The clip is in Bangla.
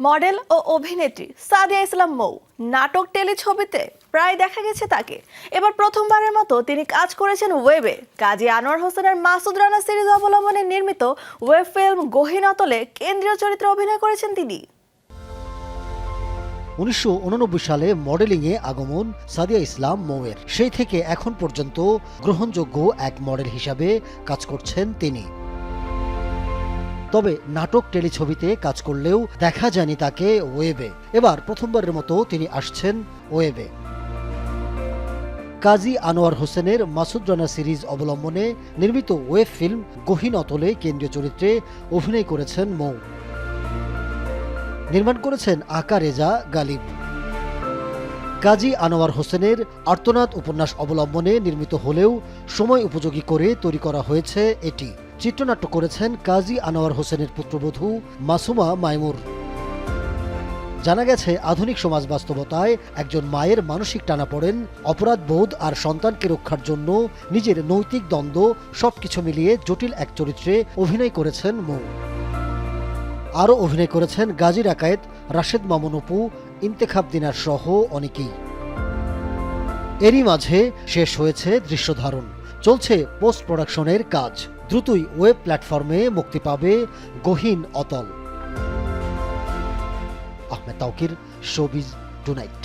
মডেল ও অভিনেত্রী সাদিয়া ইসলাম মৌ। নাটক টেলিছবিতে প্রায় দেখা গেছে তাকে। এবার প্রথমবারের মতো তিনি কাজ করেছেন ওয়েবে। কাজী আনোয়ার হোসেনের মাসুদ রানা সিরিজ অবলম্বনে নির্মিত ওয়েব ফিল্ম গহীন কেন্দ্রীয় চরিত্রে অভিনয় করেছেন তিনি। উনিশশো উননব্বই সালে মডেলিংয়ে আগমন সাদিয়া ইসলাম মৌয়ের। সেই থেকে এখন পর্যন্ত গ্রহণযোগ্য এক মডেল হিসাবে কাজ করছেন তিনি। তবে নাটক টেলিছবিতে কাজ করলেও দেখা যায়নি তাকে ওয়েবে। এবার প্রথমবারের মতো তিনি আসছেন ওয়েবে। কাজী আনোয়ার হোসেনের মাসুদ রানা সিরিজ অবলম্বনে নির্মিত ওয়েব ফিল্ম গহীন অতলে কেন্দ্রীয় চরিত্রে অভিনয় করেছেন মৌ। নির্মাণ করেছেন আকা রেজা, গালিব। কাজী আনোয়ার হোসেনের আর্তনাদ উপন্যাস অবলম্বনে নির্মিত হলেও সময় উপযোগী করে তৈরি করা হয়েছে এটি। চিত্রনাট্য করেছেন কাজী আনোয়ার হোসেনের পুত্রবধূ মাসুমা মাইমুর। জানা গেছে, আধুনিক সমাজ বাস্তবতায় একজন মায়ের মানসিক টানাপড়েন অপরাধ বোধ আর সন্তানকে রক্ষার জন্য নিজের নৈতিক দ্বন্দ্ব সবকিছু মিলিয়ে জটিল এক চরিত্রে অভিনয় করেছেন মৌ। আরও অভিনয় করেছেন গাজী রাকায়েত, রাশেদ মামুন ইন্তেখাব দিনার সহ অনেকেই। এরই মাঝে শেষ হয়েছে দৃশ্যধারণ। চলছে পোস্ট প্রোডাকশনের কাজ। দ্রুতই ওয়েব প্ল্যাটফর্মে মুক্তি পাবে গহীন অতল। Ahmed Tauqir showbiz tonight.